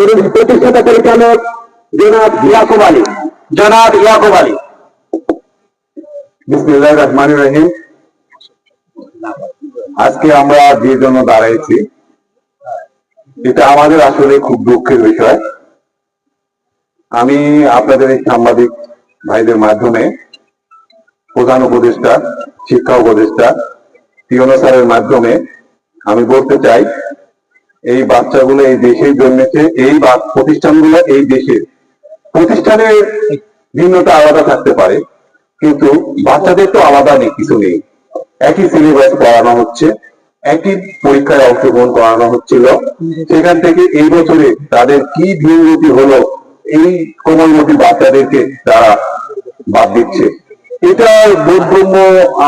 প্রতিষ্ঠাতা পরিচালক জনাব ইয়াকুব আলী। জনাব ইয়াকুব আলী। রহমানির রহিম। আজকে আমরা যে জন্য দাঁড়াইছি, এটা আমাদের আসলে খুব দুঃখের বিষয়। আমি আপনাদের এই সাংবাদিক ভাইদের মাধ্যমে প্রধান উপদেষ্টা, শিক্ষা উপদেষ্টা, পিওনো স্যারের মাধ্যমে আমি বলতে চাই এই বাচ্চাগুলো এই দেশেই জন্মেছে এই প্রতিষ্ঠানগুলো এই দেশের। প্রতিষ্ঠানের ভিন্নতা আলাদা থাকতে পারে, কিন্তু বাচ্চাদের তো আলাদা নেই, কিছু নেই। একই সিলেবাস পড়ানো হচ্ছে, একই পরীক্ষায় অংশগ্রহণ করানো হচ্ছিল। সেখান থেকে এই বছরে তাদের কি ভিন্নতি হলো, এই কোমলমতি বাচ্চাদেরকে তারা বাদ দিচ্ছে। এটা বোধগম্য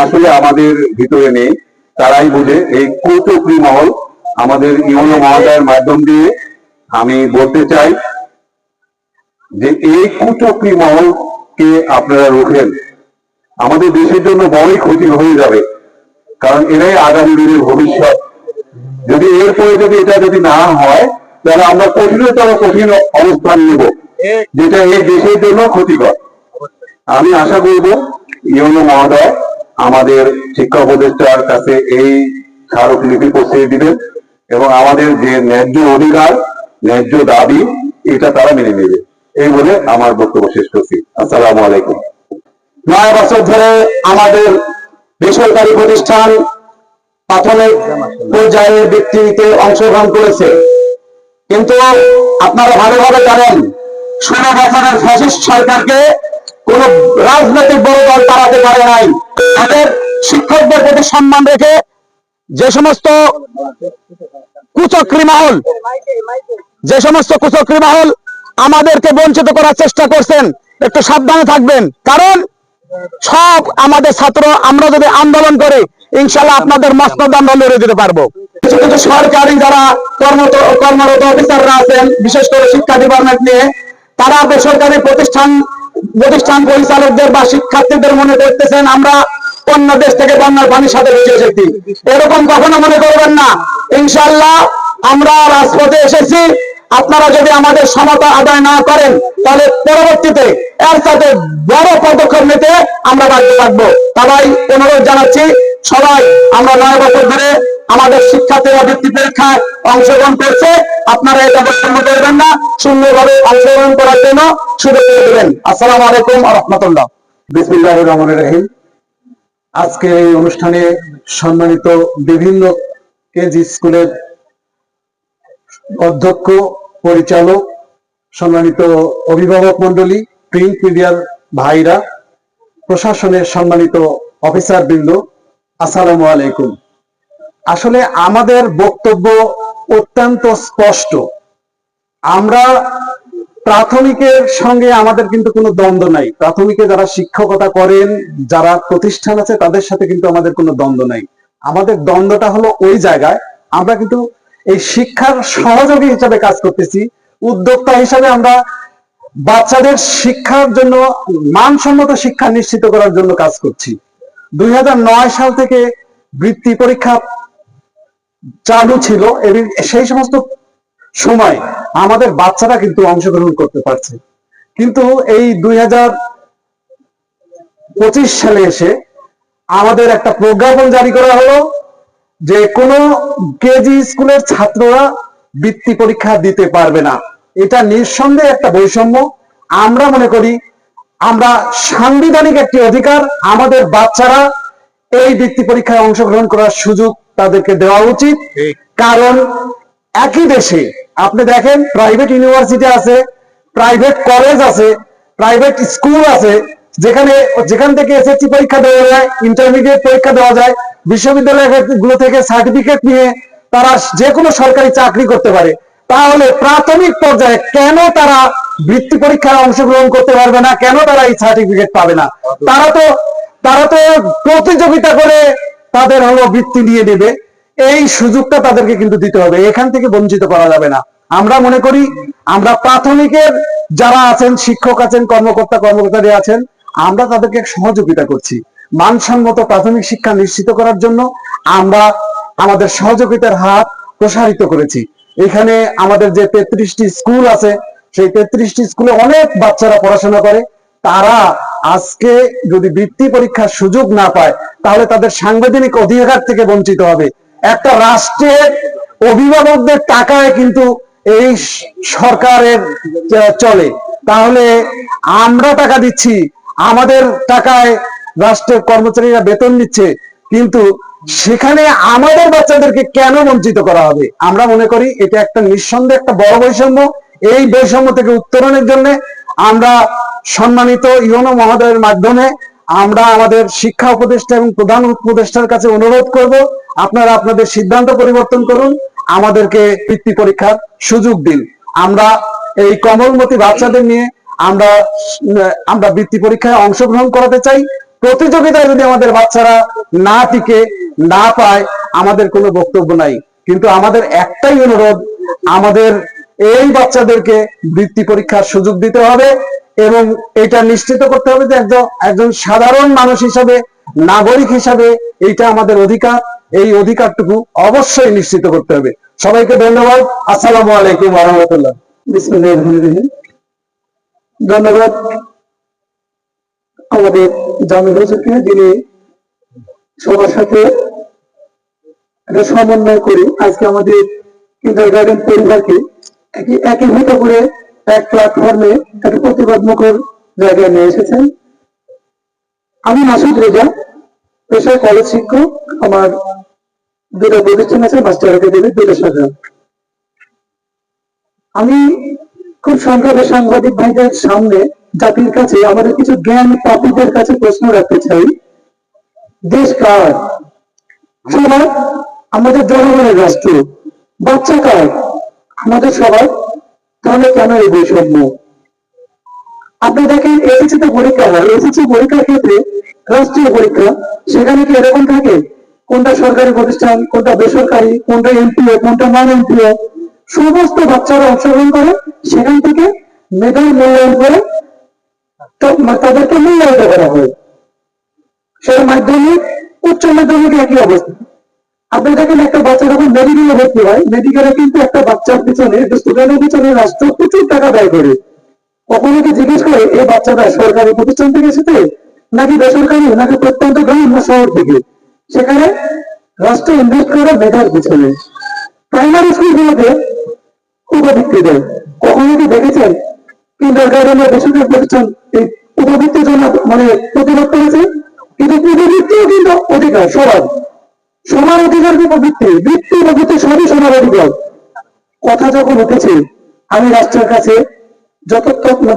আসলে আমাদের ভিতরে নেই, তারাই বুঝে, এই কৌতুকী মহল আমাদের ইউনো মহোদয়ের মাধ্যম দিয়ে আমি বলতে চাই যে এই কুচক্রি মহলকে আপনারা রোখেন। আমাদের দেশের জন্য বড়ই ক্ষতি হয়ে যাবে, কারণ এরাই আগামী দিনের ভবিষ্যৎ। যদি এরপরে যদি এটা যদি না হয়, তাহলে আমরা কঠিনতর কঠিন অবস্থান নেব, যেটা এই দেশের জন্য ক্ষতিকর। আমি আশা করব ইউনো মহোদয় আমাদের শিক্ষা উপদেষ্টার কাছে এই স্মারক স্মারকলিপি পৌঁছে দিবেন। এবং আমাদের যে ন্যায্য অধিকার, ন্যায্য দাবি, এটা তারা মেনে নেবে। এই বলে আমার বক্তব্য শেষ করছি। আসসালামু আলাইকুম। নয় বছর ধরে আমাদের বেসরকারি প্রতিষ্ঠান প্রাথমিক পর্যায়ে ব্যক্তিতে অংশগ্রহণ করেছে। কিন্তু আপনারা ভালোভাবে জানেন ষোলো বছরের ফ্যাসিস্ট সরকারকে কোন রাজনৈতিক বড় দল তাড়াতে পারে নাই। তাদের শিক্ষকদের প্রতি সম্মান রেখে যে সমস্ত কুচক্রী মহল, যে সমস্ত কুচক্রী মহল আমাদেরকে বঞ্চিত করার চেষ্টা করছেন, একটু সাবধানে থাকবেন। কারণ সব আমাদের ছাত্র, আমরা যদি আন্দোলন করি, ইনশাল্লাহ আপনাদের মস্তদ আমরা লড়ে দিতে পারব। কিছু সরকারি যারা কর্মরত কর্মরত অফিসাররা আছেন, বিশেষ করে শিক্ষা ডিপার্টমেন্ট নিয়ে, তারা বেসরকারি প্রতিষ্ঠান প্রতিষ্ঠান পরিচালকদের বা শিক্ষার্থীদের মনে করতেছেন, আমরা অন্য দেশ থেকে বন্যার পানির সাথে বেঁচে এসেছি। এরকম কখনো মনে করবেন না। ইনশাল্লাহ আমরা রাজপথে এসেছি। আপনারা যদি আমাদের সমতা আদায় না করেন, তাহলে পরবর্তীতে এর সাথে বড় পদক্ষেপ নিতে আমরা বাধ্য থাকব। সবাই অনুরোধ জানাচ্ছি, সবাই আমরা নয় বছর ধরে আমাদের শিক্ষার্থীরা বৃত্তি পরীক্ষায় অংশগ্রহণ করছে। আপনারা এটা বক্তব্য করবেন না, সুন্দরভাবে অংশগ্রহণ করার জন্য সুযোগ করে দেবেন। আসসালামু আলাইকুম রহমতুল্লাহ। বিসমিল্লাহ রহমান রহিম। আজকে এই অনুষ্ঠানে সম্মানিত বিভিন্ন কেজি স্কুলের অধ্যক্ষ, পরিচালক, সম্মানিত অভিভাবক মন্ডলী প্রিন্ট মিডিয়ার ভাইরা, প্রশাসনের সম্মানিত অফিসার বৃন্দ, আসসালামু আলাইকুম। আসলে আমাদের বক্তব্য অত্যন্ত স্পষ্ট। আমরা প্রাথমিকের সঙ্গে আমাদের কিন্তু কোনো দ্বন্দ্ব নাই। প্রাথমিকে যারা শিক্ষকতা করেন, যারা প্রতিষ্ঠান আছে, তাদের সাথে কিন্তু আমাদের কোনো দ্বন্দ্ব নাই। আমাদের দ্বন্দ্বটা হলো ওই জায়গায় আমরা কিন্তু এই শিক্ষার সহযোগী হিসাবে কাজ করতেছি। উদ্যোক্তা হিসাবে আমরা বাচ্চাদের শিক্ষার জন্য, মানসম্মত শিক্ষা নিশ্চিত করার জন্য কাজ করছি। দুই হাজার নয় সাল থেকে বৃত্তি পরীক্ষা চালু ছিল এবং সেই সমস্ত সময় আমাদের বাচ্চারা কিন্তু অংশগ্রহণ করতে পারছে। কিন্তু এই দুই পঁচিশ সালে এসে আমাদের একটা প্রজ্ঞাপন জারি করা হলো যে কোনো কেজি স্কুলের ছাত্ররা বৃত্তি পরীক্ষা দিতে পারবে না। এটা নিঃসন্দেহে একটা বৈষম্য। আমরা মনে করি আমরা সাংবিধানিক একটি অধিকার আমাদের বাচ্চারা এই বৃত্তি পরীক্ষায় অংশগ্রহণ করার সুযোগ তাদেরকে দেওয়া উচিত। কারণ একই দেশে আপনি দেখেন প্রাইভেট ইউনিভার্সিটি আছে প্রাইভেট কলেজ আছে প্রাইভেট স্কুল আছে, যেখানে, যেখান থেকে এসএসসি পরীক্ষা দেওয়া যায় ইন্টারমিডিয়েট পরীক্ষা দেওয়া যায়, বিশ্ববিদ্যালয়গুলো থেকে সার্টিফিকেট নিয়ে তারা যে কোনো সরকারি চাকরি করতে পারে। তাহলে প্রাথমিক পর্যায়ে কেন তারা বৃত্তি পরীক্ষায় অংশগ্রহণ করতে পারবে না? কেন তারা এই সার্টিফিকেট পাবে না? তারা তো তারা তো প্রতিযোগিতা করে তাদের হলো বৃত্তি নিয়ে নেবে। এই সুযোগটা তাদেরকে কিন্তু দিতে হবে। এখান থেকে বঞ্চিত করা যাবে না। আমরা মনে করি আমরা প্রাথমিকের যারা আছেন, শিক্ষক আছেন, কর্মকর্তা, কর্মকর্তারা আছেন, আমরা তাদেরকে সহযোগিতা করছি। মানসম্মত প্রাথমিক শিক্ষা নিশ্চিত করার জন্য আমরা আমাদের সহযোগিতার হাত প্রসারিত করেছি। এখানে আমাদের যে তেত্রিশটি স্কুল আছে, সেই তেত্রিশটি স্কুলে অনেক বাচ্চারা পড়াশোনা করে। তারা আজকে যদি বৃত্তি পরীক্ষার সুযোগ না পায়, তাহলে তাদের সাংবিধানিক অধিকার থেকে বঞ্চিত হবে। একটা রাষ্ট্রের অভিভাবকদের টাকায় কিন্তু এই সরকারের চলে, তাহলে আমরা টাকা দিচ্ছি, আমাদের টাকায় রাষ্ট্রের কর্মচারীরা বেতন নিচ্ছে, কিন্তু সেখানে আমাদের বাচ্চাদেরকে কেন বঞ্চিত করা হবে? আমরা মনে করি এটা একটা নিঃসন্দেহে একটা বড় বৈষম্য। এই বৈষম্য থেকে উত্তরণের জন্য আমরা সম্মানিত ইউনো মহোদয়ের মাধ্যমে আমরা আমাদের শিক্ষা উপদেষ্টা এবং প্রধান উপদেষ্টার কাছে অনুরোধ করব, আপনারা আপনাদের সিদ্ধান্ত পরিবর্তন করুন। আমাদেরকে বৃত্তি পরীক্ষার সুযোগ দিন। আমরা এই কমলমতি বাচ্চাদের নিয়ে আমরা আমরা বৃত্তি পরীক্ষায় অংশগ্রহণ করাতে চাই। প্রতিযোগিতায় যদি আমাদের বাচ্চারা না টিকে, না পায়, আমাদের কোনো বক্তব্য নাই। কিন্তু আমাদের একটাই অনুরোধ, আমাদের এই বাচ্চাদেরকে বৃত্তি পরীক্ষার সুযোগ দিতে হবে এবং এটা নিশ্চিত করতে হবে যে একজন একজন সাধারণ মানুষ হিসাবে, নাগরিক হিসাবে এইটা আমাদের অধিকার। এই অধিকারটুকু অবশ্যই নিশ্চিত করতে হবে। সবাইকে ধন্যবাদ। আসসালামু আলাইকুম রহিম। ধন্যবাদ। আমাদের জামিল হুজুরকে যিনি সবার সাথে সমন্বয় করে আজকে আমাদের কিন্ডার গার্ডেন পরিবারকে একীভূত করে এক প্ল্যাটফর্মে একটা প্রতিবাদ মুখর জায়গায় নিয়ে এসেছেন। আমি মাসুদ রেজা, পেশায় কলেজ শিক্ষক, আমার আছে শাখা আমি খুব সাংবাদিক ভাইদের সামনে জাতির কাছে, আমাদের কিছু জ্ঞান পাপীদের কাছে প্রশ্ন রাখতে চাই। দেশ কার? সবার? আমাদের জনগণের রাষ্ট্র। বাচ্চা কার? আমাদের সবার? তাহলে কেন এই বৈষম্য? আপনি দেখেন এসএসসি তে পরীক্ষা হয়। এসএসসি পরীক্ষার ক্ষেত্রে রাষ্ট্রীয় পরীক্ষা, সেখানে কি এরকম থাকে? কোনটা সরকারি প্রতিষ্ঠান, কোনটা বেসরকারি, কোনটা এমপিও, কোনটা নন এমপিও সমস্ত বাচ্চারা অংশগ্রহণ করে, সেখান থেকে মেধার মূল্যায়ন করে তাদেরকে মূল্যায়িত করা হয়। সেটা মাধ্যমিক উচ্চ মাধ্যমিক একই অবস্থা। আপনি দেখেন একটা বাচ্চা যখন মেডিকেলে ভর্তি হয় মেডিকেলে কিন্তু একটা বাচ্চার পিছনে, একটা স্টুডেন্টের পিছনে রাষ্ট্র প্রচুর টাকা ব্যয় করে। কখনো কি জিজ্ঞেস করে, এই বাচ্চাটা সরকারি প্রতিষ্ঠান থেকে এসেছে? নাকি বেসরকারি, নাকি প্রত্যন্ত গ্রাম, না শহর থেকে? সেখানে রাষ্ট্র ইনভেস্ট করে মেধার পিছনে প্রাইমারি স্কুলগুলোতে উপবৃত্তি দেয় কখনো কি দেখেছেন? কিন্ডার গার্ডেনের বেসরকারি প্রতিষ্ঠান, এই উপবৃত্তির জন্য মানে প্রতিরোধ করেছে? কিন্তু উপবৃত্তিও কিন্তু অধিকার সবার সমান অধিকার কিন্তু বৃত্তি বৃত্তি বৃত্তি সবই সমান অধিকার। কথা যখন উঠেছে, আমি রাষ্ট্রের কাছে যত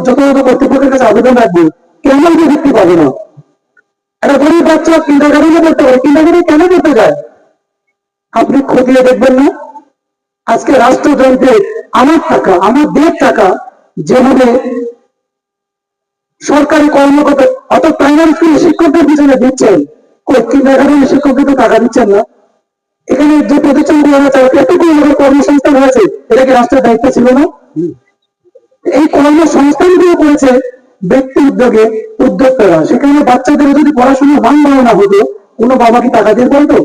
যথাযথ কর্তৃপক্ষের কাছে আবেদন রাখব, কেন বৃত্তি পাবে না? একটা গরিব বাচ্চা কিন্ডার গার্ডেনে পড়তে কিন্ডার গার্ডেনে কেন পড়তে যায়? আপনি খতিয়ে দেখবেন না। আজকে রাষ্ট্রযন্ত্রে আমার টাকা, আমার দেড় টাকা যেভাবে সরকারি কর্মকর্তা অত প্রাইমারি স্কুলের শিক্ষকদের পিছনে দিচ্ছেন কিন্ডারগার্ডেনের শিক্ষকদের তো টাকা দিচ্ছেন না। এখানে যে প্রতিষ্ঠানগুলো আছে এতটুকু আমাদের কর্মসংস্থান হয়েছে, এটা কি রাষ্ট্রের দায়িত্ব ছিল না? এই কর্মসংস্থানগুলো করেছে ব্যক্তি উদ্যোগে উদ্যোক্তারা সেখানে বাচ্চাদের যদি পড়াশোনার মান বাড়ানো হতো, কোনো বাবা কি টাকা দিয়ে পড়তো?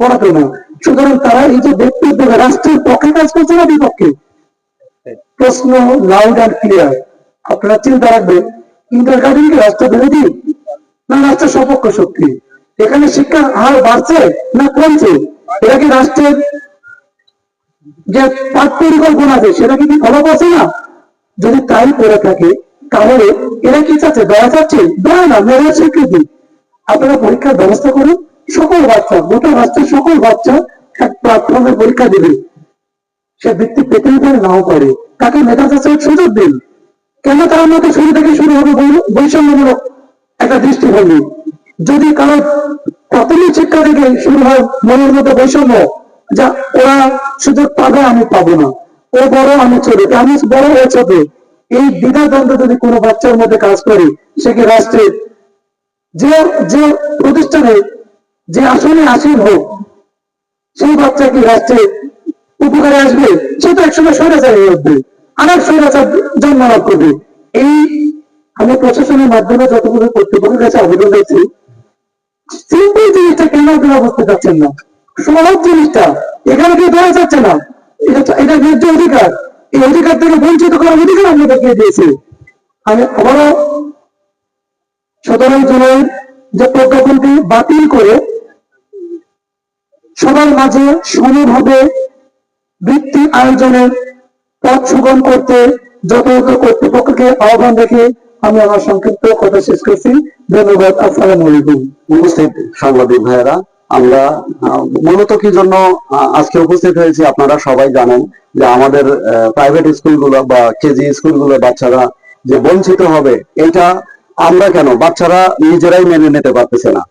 পড়াতো না। সুতরাং তারা এই যে ব্যক্তি উদ্যোগে রাষ্ট্রের পক্ষে কাজ করছে না বিপক্ষে? প্রশ্ন লাউড অ্যান্ড ক্লিয়ার আপনারা চিন্তা রাখবেন ইন্টার গার্ডেন কি রাষ্ট্র বিরোধী? না রাষ্ট্র সপক্ষ শক্তি? এখানে শিক্ষার হার বাড়ছে না কমছে? এটা কি রাষ্ট্রের যে পাঠ পরিকল্পনা আছে, সেটা কি কি ফলো করছে না? যদি তাই করে থাকে, তাহলে এরা কি চাচ্ছে? দয়া চাচ্ছে? দয়া না মেয়ের স্বীকৃতি আপনারা পরীক্ষার ব্যবস্থা করুন। সকল বাচ্চা গোটা রাষ্ট্রের সকল বাচ্চা এক প্ল্যাটফর্মে পরীক্ষা দেবে। সে বৃত্তি পেতেই পারে নাও পারে। তাকে মেধা যাচাইয়ের সুযোগ দিন। কেন তার মধ্যে শুরু থেকে শুরু হবে বৈষম্যমূলক একটা দৃষ্টিভঙ্গি? যদি কারও প্রাথমিক শিক্ষা থেকে শুরু হয় মনের মতো বৈষম্য, যা ওরা সুযোগ পাবে, আমি পাবো না। ও বড়, আমি ছোট। আমি বড়, ও ছোট। এই দ্বিধাদ্বন্দ্ব যদি কোনো বাচ্চার মধ্যে কাজ করে, সে কি রাষ্ট্রের? যে যে প্রতিষ্ঠানে, যে আসনে আসীন হোক, সেই বাচ্চা কি রাষ্ট্রের উপকারে আসবে? সে তো একসময় স্বৈরাচার উঠবে। আর এক স্বৈরাচার জন্মলাভ করবে। এই আমি প্রশাসনের মাধ্যমে যতগুলো কর্তৃপক্ষের কাছে আবেদন দিয়েছি সিম্পল জিনিসটা কেন আপনারা বুঝতে পারছেন না? সহজ জিনিসটা। এখানে কেউ দেওয়া যাচ্ছে না। এটা এটা ন্যায্য অধিকার। এই অধিকার থেকে বঞ্চিত করার অধিকার দিয়েছে। আমি আবারও সতেরোই জুলাই যে প্রজ্ঞাপনটি বাতিল করে সবার মাঝে সমভাবে বৃত্তি আয়োজনের পথ সুগম করতে, যথাযথ কর্তৃপক্ষকে আহ্বান রেখে আমি আমার সংক্ষিপ্ত কথা শেষ করছি। ধন্যবাদ। আসসালামু আলাইকুম। উপস্থিত সাংবাদিক ভাইয়েরা আমরা মূলত কি জন্য আজকে উপস্থিত হয়েছি আপনারা সবাই জানেন যে আমাদের প্রাইভেট স্কুলগুলো বা কেজি স্কুলগুলো বাচ্চারা যে বঞ্চিত হবে, এটা আমরা কেন? বাচ্চারা নিজেরাই মেনে নিতে পারতেছে না।